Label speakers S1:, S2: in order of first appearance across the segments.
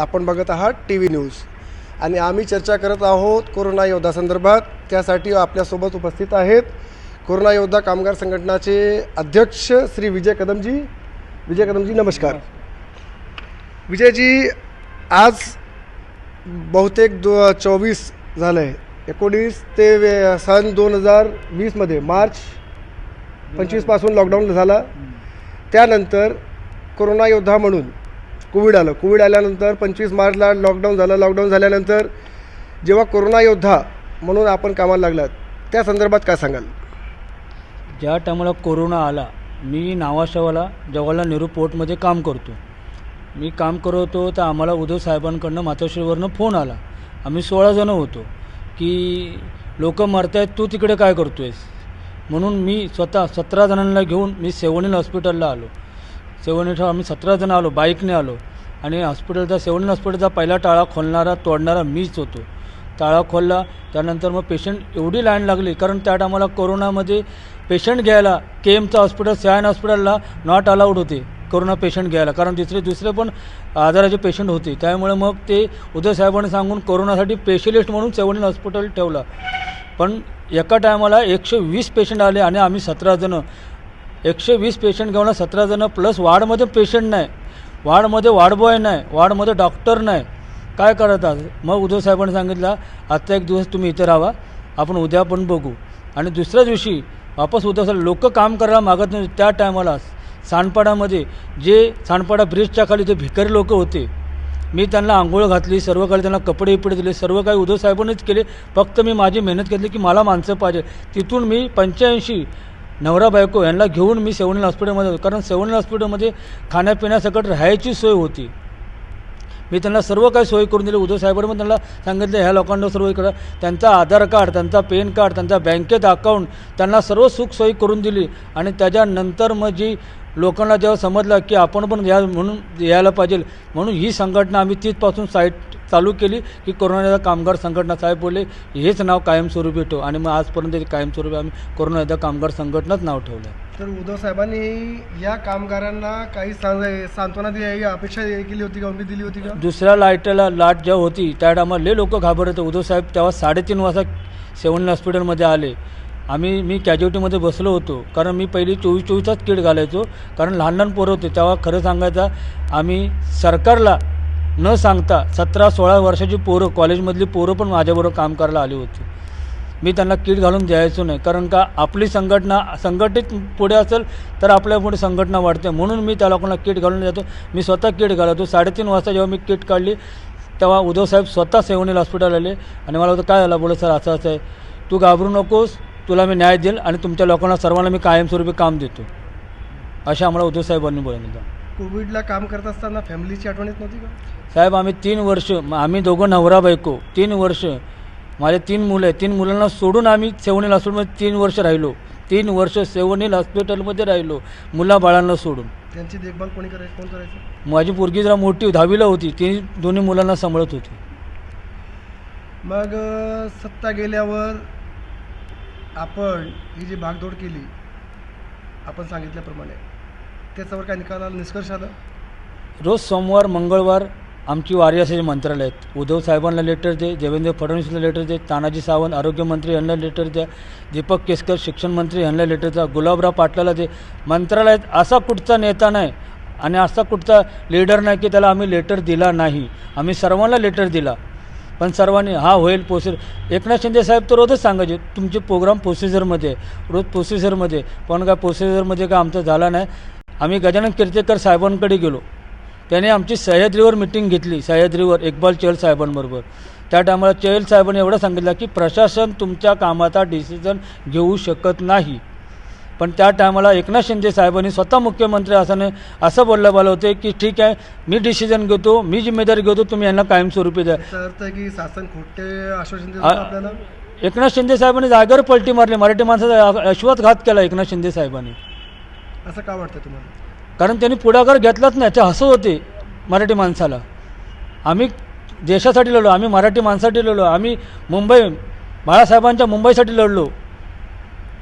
S1: आपण बघत आहात टी व्ही न्यूज. आणि आम्ही चर्चा करत आहोत कोरोना योद्धा संदर्भात. त्यासाठी आपल्यासोबत उपस्थित आहेत कोरोना योद्धा कामगार संघटनाचे अध्यक्ष श्री विजय कदमजी. विजय कदमजी नमस्कार. विजयजी आज बहुतेक दो चोवीस झालं आहे एकोणीस ते वे- सन दोन हजार वीसमध्ये मार्च पंचवीसपासून लॉकडाऊन झाला. त्यानंतर कोरोना योद्धा म्हणून कोविड आलं. कोविड आल्यानंतर पंचवीस मार्चला लॉकडाऊन झालं. लॉकडाऊन झाल्यानंतर जेव्हा कोरोना योद्धा म्हणून आपण कामाला लागलात त्या संदर्भात काय सांगाल?
S2: ज्या टायमाला कोरोना आला मी नावाशावाला जवाहरलाल नेहरू पोर्टमध्ये काम करतो. मी काम करत होतो तर आम्हाला उद्धव साहेबांकडनं मातोश्रीवरनं फोन आला. आम्ही सोळा जणं होतो की लोक मरतायत तू तिकडे काय करतो आहेस म्हणून मी स्वतः सतरा जणांना घेऊन मी सेवणील हॉस्पिटलला आलो. सेवणीला आम्ही सतरा जण आलो बाईकने आलो. आणि हॉस्पिटलचा सेवन हॉस्पिटलचा पहिला टाळा खोलणारा तोडणारा मीच होतो. टाळा खोलला त्यानंतर मग पेशंट एवढी लाईन लागली कारण त्या टायमाला कोरोनामध्ये पेशंट घ्यायला के एमचं हॉस्पिटल सयान हॉस्पिटलला नॉट अलाउड होते कोरोना पेशंट घ्यायला. कारण दुसरे दुसरे पण आजाराचे पेशंट होते. त्यामुळे मग ते उदय साहेबांनी सांगून कोरोनासाठी स्पेशलिस्ट म्हणून सेवणील हॉस्पिटल ठेवलं. पण एका टायमाला एकशे वीस पेशंट आले आणि आम्ही सतरा जणं एकशे वीस पेशंट घेऊन सतरा जणं प्लस वार्डमध्ये पेशंट नाही. वार्डमध्ये वार्डबॉय नाही वार्डमध्ये डॉक्टर नाही. काय करत आज? मग उद्धव साहेबांनी सांगितलं आजचा एक दिवस तुम्ही इथे राहा आपण उद्या पण बघू. आणि दुसऱ्या दिवशी वापस उद्धव साहेब लोक काम करायला मागत नाही त्या टायमाला सानपाडामध्ये जे सांडपाडा ब्रिजच्या खाली जे भिकारी लोक होते मी त्यांना आंघोळ घातली सर्व काही त्यांना कपडे इपडे दिले सर्व काही उद्धव साहेबांनीच केले. फक्त मी माझी मेहनत घेतली की मला माणसं पाहिजे. तिथून मी पंच्याऐंशी नवरा बायको यांना घेऊन मी सेवणील हॉस्पिटलमध्ये होतो. कारण सेवणील हॉस्पिटलमध्ये खाण्यापिण्यासकट राहायची सोय होती. मी त्यांना सर्व काही सोय करून दिली. उद्धव साहेबांनी पण त्यांना सांगितलं ह्या लोकांना सर्व करा त्यांचा आधार कार्ड त्यांचा पॅन कार्ड त्यांचा बँकेत अकाउंट त्यांना सर्व सुखसोयी करून दिली. आणि त्याच्यानंतर मग जी लोकांना जेव्हा समजलं की आपण पण या म्हणून यायला पाहिजे म्हणून ही संघटना आम्ही तिथपासून साईट चालू केली की कोरोनाचा कामगार संघटना. साहेब बोलले हेच नाव कायमस्वरूपी ठेव. आणि मग आजपर्यंत कायमस्वरूपी आम्ही कोरोना कामगार संघटनाच नाव ठेवलं
S1: तर उद्धव साहेबांनी या कामगारांना काही सांत्वना दिली अपेक्षा केली होती का? उमेद दिली होती का?
S2: दुसऱ्या लाईटला लाट जेव्हा होती त्या टायमाला लय लोक घाबरत होते. उद्धव साहेब तेव्हा साडेतीन वाजता सेवन हॉस्पिटलमध्ये आले. आम्ही मी कॅज्युटीमध्ये बसलो होतो. कारण मी पहिली चोवीस चोवीसचाच किट घालायचो. कारण लहान लहान पोरं होते. तेव्हा खरं सांगायचं आम्ही सरकारला न सांगता सतरा सोळा वर्षाची पोरं कॉलेजमधली पोरं पण माझ्याबरोबर काम करायला आली होती. मी त्यांना किट घालून द्यायचो नाही. कारण का आपली संघटना संघटित पुढे असेल तर आपल्या पुढे संघटना वाढते. म्हणून मी त्या लोकांना किट घालून देतो. मी स्वतः किट घालवतो साडेतीन वाजता जेव्हा मी किट काढली तेव्हा उद्धव साहेब स्वतः सेवणील हॉस्पिटल आले आणि मला होतं काय झालं? बोलत सर असं असं आहे. तू घाबरू नकोस. तुला मी न्याय देईल आणि तुमच्या लोकांना सर्वांना मी कायमस्वरूपी काम देतो. असे आम्हाला उद्धव साहेबांनी बोलवलं
S1: कोविडला काम करत असताना फॅमिलीची आठवण येत नव्हती का?
S2: साहेब आम्ही तीन वर्ष आम्ही दोघं नवरा बायको तीन वर्ष माझे तीन मुलं आहेत. तीन मुलांना सोडून आम्ही सेवणील हॉस्पिटलमध्ये तीन वर्ष राहिलो. तीन वर्ष सेवणील हॉस्पिटलमध्ये राहिलो मुलाबाळांना सोडून.
S1: त्यांची देखभाल कोणी करायची? कोण करायचं?
S2: माझी पोरगी जरा मोठी दहावीला होती. ती दोन्ही मुलांना सांभाळत होती.
S1: मग सत्ता गेल्यावर आपण ही जी भागदौड केली आपण सांगितल्याप्रमाणे त्याच्यावर काय निकाल निष्कर्ष आला?
S2: रोज सोमवार मंगळवार आमची वारी असे मंत्रालय आहेत. उद्धव साहेबांना लेटर दे देवेंद्र फडणवीसला लेटर दे तानाजी सावंत आरोग्यमंत्री यांना लेटर द्या दीपक केसकर शिक्षण मंत्री यांना लेटर द्या गुलाबराव पाटलाला दे. मंत्रालयात असा कुठचा नेता नाही आणि असा कुठचा लीडर नाही की त्याला आम्ही लेटर दिला नाही. आम्ही सर्वांना लेटर दिला. पण सर्वांनी हा होईल प्रोसिजर एकनाथ शिंदे साहेब तर रोजच सांगायचे तुमचे प्रोग्राम प्रोसिजरमध्ये रोज प्रोसिजरमध्ये पण काय प्रोसिजरमध्ये काय आमचा झाला नाही. आम्ही गजानन कीर्तेकर साहेबांकडे गेलो. त्याने आमची सह्याद्रीवर मिटिंग घेतली सह्याद्रीवर इक्बाल चहल साहेबांबरोबर. त्या टायमाला चहल साहेबांनी एवढं सांगितलं की प्रशासन तुमच्या कामाचा डिसिजन घेऊ शकत नाही. पण त्या टायमाला एकनाथ शिंदे साहेबांनी स्वतः मुख्यमंत्री असताना असं बोललं बोललं होते की ठीक आहे मी डिसिजन घेतो मी जिम्मेदारी घेतो तुम्ही यांना कायमस्वरूपी द्या.
S1: अर्थ की शासन खोटे
S2: एकनाथ शिंदे साहेबांनी जागेवर पलटी मारली. मराठी माणसाचा अश्वातघात केला एकनाथ शिंदे साहेबांनी.
S1: असं का वाटतं तुम्हाला?
S2: कारण त्यांनी पुढाकार घेतलाच नाही. ते हसत होते मराठी माणसाला. आम्ही देशासाठी लढलो आम्ही मराठी माणसासाठी लढलो आम्ही मुंबई बाळासाहेबांच्या मुंबईसाठी लढलो.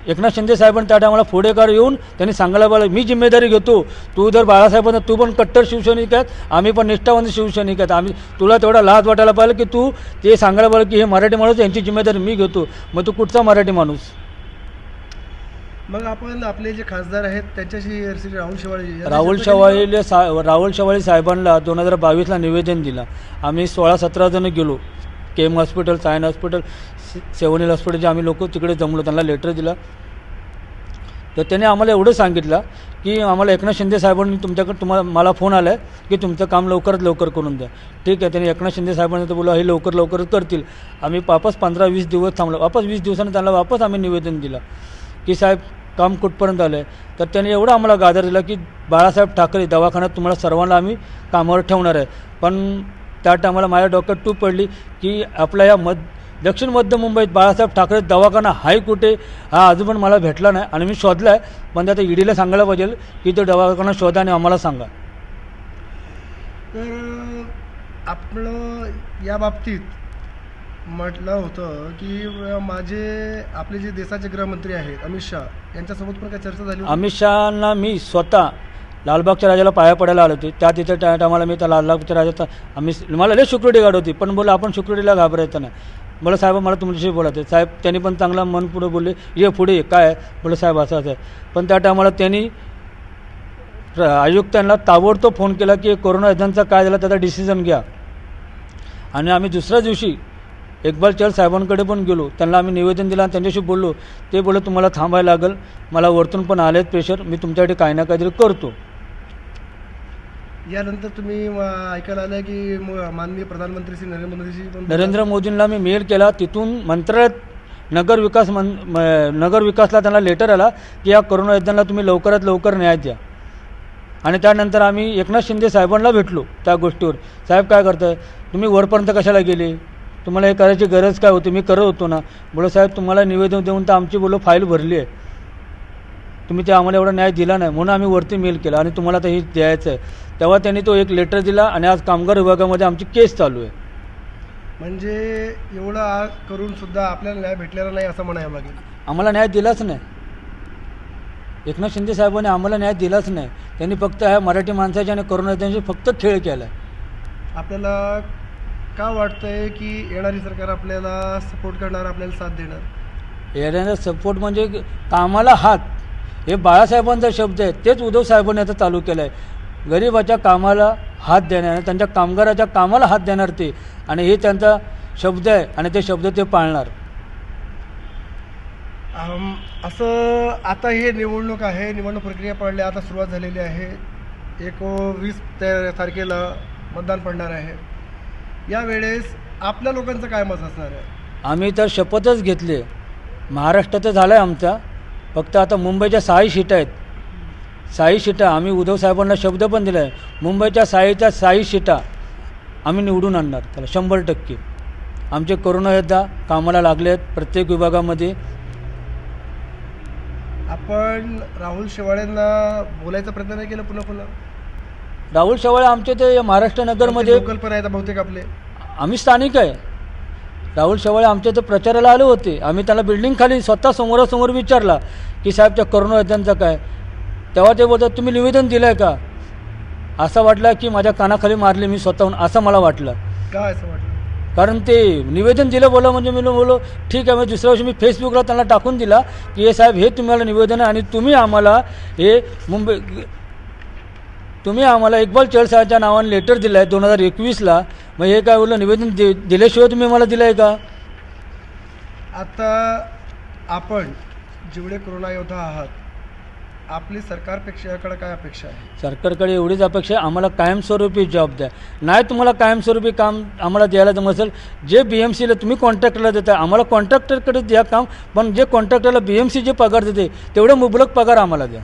S2: एकनाथ शिंदे साहेबांनी त्या टायमाला पुढेकार येऊन त्यांनी सांगायला पाहिजे मी जिम्मेदारी घेतो. तू जर बाळासाहेबांना तू पण कट्टर शिवसैनिक आहेत आम्ही पण निष्ठावंत शिवसैनिक आहेत आम्ही तुला तेवढा लाज वाटायला पाहिजे की तू ते सांगायला पाहिजे की हे मराठी माणूस यांची जिम्मेदारी मी घेतो. मग तू कुठचा मराठी माणूस?
S1: मग आपण आपले जे खासदार आहेत त्यांच्याशी राहुल शेवाळे
S2: राहुल शेवाळीले सा राहुल शेवाळी साहेबांना दोन हजार बावीसला निवेदन दिलं. आम्ही सोळा सतरा जण गेलो. K M hospital Sion hospital Seven Hill हॉस्पिटलचे आम्ही लोक तिकडे जमलो त्यांना लेटर दिला. तर त्याने आम्हाला एवढं सांगितलं की आम्हाला एकनाथ शिंदे साहेबांनी तुमच्याकडे तुम्हाला मला फोन आला आहे की तुमचं काम लवकरात लवकर करून द्या. ठीक आहे त्यांनी एकनाथ शिंदे साहेबांनी तर बोला हे लवकर लवकर करतील. आम्ही वापस पंधरा वीस दिवस थांबलो. वापस वीस दिवसांनी त्यांना वापस आम्ही निवेदन दिलं. की साहेब काम कुठपर्यंत आलं आहे तर त्यांनी एवढा आम्हाला गाजर दिला की बाळासाहेब ठाकरे दवाखान्यात तुम्हाला सर्वांना आम्ही कामावर ठेवणार आहे. पण त्या टायमाला माझ्या डोक्यात टूप पडली की आपल्या या मध दक्षिण मध्य मुंबईत बाळासाहेब ठाकरे दवाखाना हाय कुठे? हा अजून पण मला भेटला नाही आणि मी शोधला आहे पण ते आता ईडीला सांगायला पाहिजे की तो दवाखाना शोधा आणि आम्हाला सांगा.
S1: तर आपलं या बाबतीत म्हटलं होतं की माझे आपले जे देशाचे गृहमंत्री आहेत अमित शहा यांच्यासोबत पण काही चर्चा झाली
S2: अमित शहाना मी स्वतः लालबागच्या राजाला पाया पडायला आलो होते. त्या तिथे त्या टायमाला मी त्या लालबागच्या राजाचा आम्ही मला लय सिक्युरिटी गाड होती पण बोला आपण सिक्युरिटीला घाबरायचं नाही. बोला साहेब मला तुमच्याशी बोलायचं साहेब त्यांनी पण चांगला मन पुढे बोलले ये पुढे काय आहे? बोला साहेब असं असं आहे. पण त्या टायमाला त्यांनी आयुक्तांना ताबडतोब फोन केला की कोरोना एजंटचा काय झाला त्याचा डिसिजन घ्या. आणि आम्ही दुसऱ्या दिवशी इक्बाल चहल साहेबांकडे पण गेलो. त्यांना आम्ही निवेदन दिलं आणि त्यांच्याशी बोललो. ते बोलले तुम्हाला थांबायला लागेल. मला वरतून पण आलेत प्रेशर मी तुमच्यासाठी काही ना काहीतरी करतो.
S1: यानंतर तुम्ही ऐकायला आलं की माननीय प्रधानमंत्री श्री नरेंद्र मोदीजी
S2: नरेंद्र मोदींना मी मेल केला. तिथून मंत्रालयात नगर विकास मन म- नगर विकासला त्यांना लेटर आला की या कोरोना योद्ध्यांना तुम्ही लवकरात लवकर न्याय द्या. आणि त्यानंतर आम्ही एकनाथ शिंदे साहेबांना भेटलो त्या गोष्टीवर. साहेब काय करताय? तुम्ही वरपर्यंत कशाला गेले? तुम्हाला हे करायची गरज काय होती? मी करत होतो ना. बोलो साहेब तुम्हाला निवेदन देऊन तर आमची बोलो फाईल भरली आहे. तुम्ही ते आम्हाला एवढा न्याय दिला नाही. म्हणून आम्ही वरती मेल केला आणि तुम्हाला तर हे द्यायचं आहे तेव्हा त्यांनी तो एक लेटर दिला आणि आज कामगार विभागामध्ये आमची केस चालू आहे.
S1: म्हणजे एवढं आज करून सुद्धा आपल्याला न्याय भेटलेला नाही असं म्हणावं लागेल.
S2: आम्हाला न्याय दिलाच नाही. एकनाथ शिंदे साहेबांनी आम्हाला न्याय दिलाच नाही. त्यांनी फक्त ह्या मराठी माणसाच्या आणि करोनाच्या फक्त खेळ केला आहे
S1: आपल्याला का वाटतंय की येणारी सरकार आपल्याला सपोर्ट करणार आपल्याला साथ देणार?
S2: येण्याचा सपोर्ट म्हणजे कामाला हात. हे बाळासाहेबांचा शब्द आहे. तेच उद्धव साहेबांनी आता चालू केलं आहे गरिबाच्या कामाला हात देणार त्यांच्या कामगाराच्या कामाला हात देणार ते. आणि हे त्यांचा शब्द आहे आणि ते शब्द ते पाळणार.
S1: असं आता हे निवडणूक आहे निवडणूक प्रक्रिया पडली आता सुरुवात झालेली आहे. एक वीस ते- तारखेला मतदान पडणार आहे. यावेळेस आपल्या लोकांचं काय मत असणार आहे?
S2: आम्ही तर शपथच घेतली. महाराष्ट्र तर झाला आहे आमचा. फक्त आता मुंबईच्या सहाही सीटा आहेत. सहाही सीटा. आम्ही उद्धव साहेबांना शब्द पण दिला आहे मुंबईच्या साईच्या सहाही सीटा आम्ही निवडून आणणार. त्याला शंभर टक्के. आमचे कोरोना योद्धा कामाला लागले आहेत प्रत्येक विभागामध्ये.
S1: आपण राहुल शेवाळेंना बोलायचा प्रयत्न नाही केला पुन्हा पुन्हा?
S2: राहुल शेवाळे आमचे ते महाराष्ट्र नगरमध्ये
S1: पण आहेत बहुतेक आपले.
S2: आम्ही स्थानिक आहे. राहुल शेवाळे आमच्या इथं प्रचाराला आले होते. आम्ही त्याला बिल्डिंग खाली स्वतः समोरासमोर विचारला की साहेब त्या करोना योद्ध्यांचं काय? तेव्हा ते बोलतात तुम्ही निवेदन दिलं आहे का? असं वाटलं की माझ्या कानाखाली मारले मी स्वतःहून असं मला वाटलं.
S1: काय असं वाटलं?
S2: कारण ते निवेदन दिलं बोला म्हणजे मी बोलो ठीक आहे मग दुसऱ्या वर्षी मी फेसबुकला त्यांना टाकून दिला की हे साहेब हे तुम्हाला निवेदन आहे आणि तुम्ही आम्हाला हे मुंबई तुम्ही आम्हाला इक्बाल चहल साहेबच्या नावाने लेटर दिलं आहे दोन हजार एकवीसला. मग हे काय बोललं निवेदन दि दिल्याशिवाय तुम्ही मला दिलं आहे का?
S1: आता आपण जेवढे कोरोना योद्धा आहात आपली सरकारपेक्षाकडे काय अपेक्षा आहे?
S2: सरकारकडे एवढीच अपेक्षा आहे आम्हाला कायमस्वरूपी जॉब द्या. नाही तुम्हाला कायमस्वरूपी काम आम्हाला द्यायला जमत असेल जे बी एम सीला तुम्ही कॉन्ट्रॅक्टरला देता आम्हाला कॉन्ट्रॅक्टरकडे द्या काम पण जे कॉन्ट्रॅक्टरला बी एम सी जे पगार देते तेवढं मुबलक पगार आम्हाला द्या.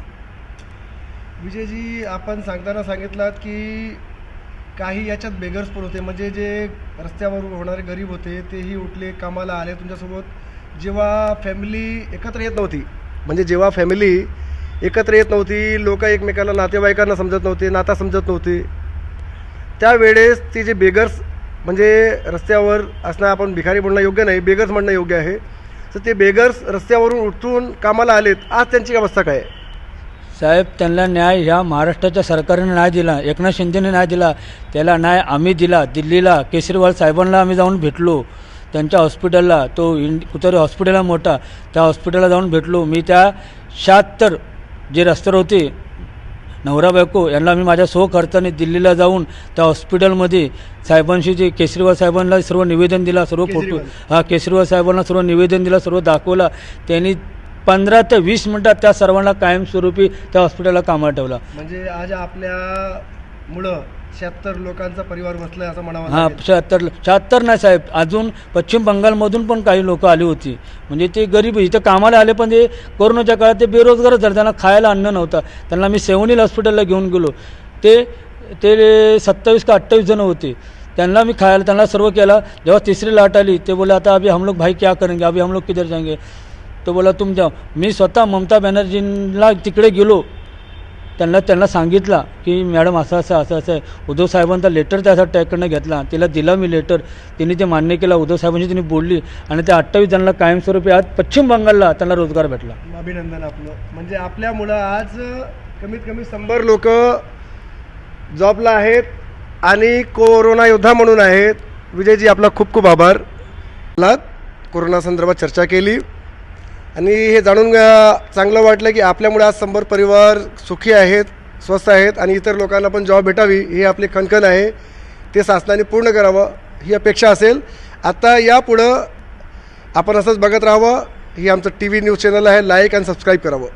S1: विजयजी आपण सांगताना सांगितलात की काही याच्यात बेगर्स पण होते. म्हणजे जे रस्त्यावर होणारे गरीब होते तेही उठले कामाला आले. तुमच्यासोबत जेव्हा फॅमिली एकत्र येत नव्हती म्हणजे जेव्हा फॅमिली एकत्र येत नव्हती लोक एकमेकाला नातेवाईकांना समजत नव्हते नाता समजत नव्हते त्यावेळेस ते जे बेगर्स म्हणजे रस्त्यावर असणं आपण भिकारी म्हणणं योग्य नाही बेगर्स म्हणणं योग्य आहे. तर ते बेगर्स रस्त्यावरून उठून कामाला आलेत. आज त्यांची अवस्था काय आहे?
S2: साहेब त्यांना न्याय ह्या महाराष्ट्राच्या सरकारने नाही दिला एकनाथ शिंदेने नाही दिला त्याला न्याय आम्ही दिला दिल्लीला केसरीवाल साहेबांना आम्ही जाऊन भेटलो त्यांच्या हॉस्पिटलला तो इंड कुठेतरी हॉस्पिटल आहे मोठा त्या हॉस्पिटलला जाऊन भेटलो मी त्या शहात्तर जे रस्त्यावर होते नवरा बायको यांना मी माझ्या सो खर्चाने दिल्लीला जाऊन त्या हॉस्पिटलमध्ये साहेबांशी जे केसरीवाल साहेबांना सर्व निवेदन दिला सर्व फोटो. हा केसरीवाल साहेबांना सर्व निवेदन दिलं सर्व दाखवलं त्यांनी पंधरा ते वीस मिनटात त्या सर्वांना कायमस्वरूपी त्या हॉस्पिटलला कामाला ठेवला.
S1: म्हणजे आज आपल्या मुळं शहात्तर लोकांचा परिवार बसलाय असं म्हणावं
S2: हां. शहात्तर शहात्तर नाही साहेब. अजून पश्चिम बंगालमधून पण काही लोक आली होती. म्हणजे ते गरीब इथं कामाला आले पण ते कोरोनाच्या काळात ते बेरोजगारच झाले. त्यांना खायला अन्न नव्हतं. त्यांना मी सेवनील हॉस्पिटलला घेऊन गेलो. ते ते सत्तावीस का अठ्ठावीस जण होते. त्यांना मी खायला त्यांना सर्व केला. जेव्हा तिसरी लाट आली ते बोले आता अभी हम लोग भाई क्या करेंगे? अभी हम लोग किधर जाएंगे? तो बोला तुमच्या मी स्वतः ममता बॅनर्जींना तिकडे गेलो. त्यांना त्यांना सांगितला की मॅडम असं असं असं असं आहे. उद्धव साहेबांचा लेटर त्याचा टॅगकडनं घेतला. तिला दिला मी लेटर तिने ते मान्य केलं. उद्धव साहेबांशी तिने बोलली. आणि त्या अठ्ठावीस जणांना कायमस्वरूपी आज पश्चिम बंगालला त्यांना रोजगार भेटला.
S1: अभिनंदन आपलं. म्हणजे आपल्या मुलं आज कमीत कमी शंभर लोक जॉबला आहेत आणि कोरोना योद्धा म्हणून आहेत. विजयजी आपला खूप खूप आभार. कोरोना संदर्भात चर्चा केली. आणि हे जाणून चांगलं वाटलं की आपल्यामुळे आज शंभर परिवार सुखी आहेत स्वस्त आहेत आणि इतर लोकांना पण जॉब भेटावी हे आपली खणखण आहे. ते शासनाने पूर्ण करावं ही अपेक्षा असेल. आता यापुढं आपण असंच बघत राहावं. ही आमचं टी व्ही न्यूज चॅनल आहे लाईक आणि सबस्क्राईब करावं.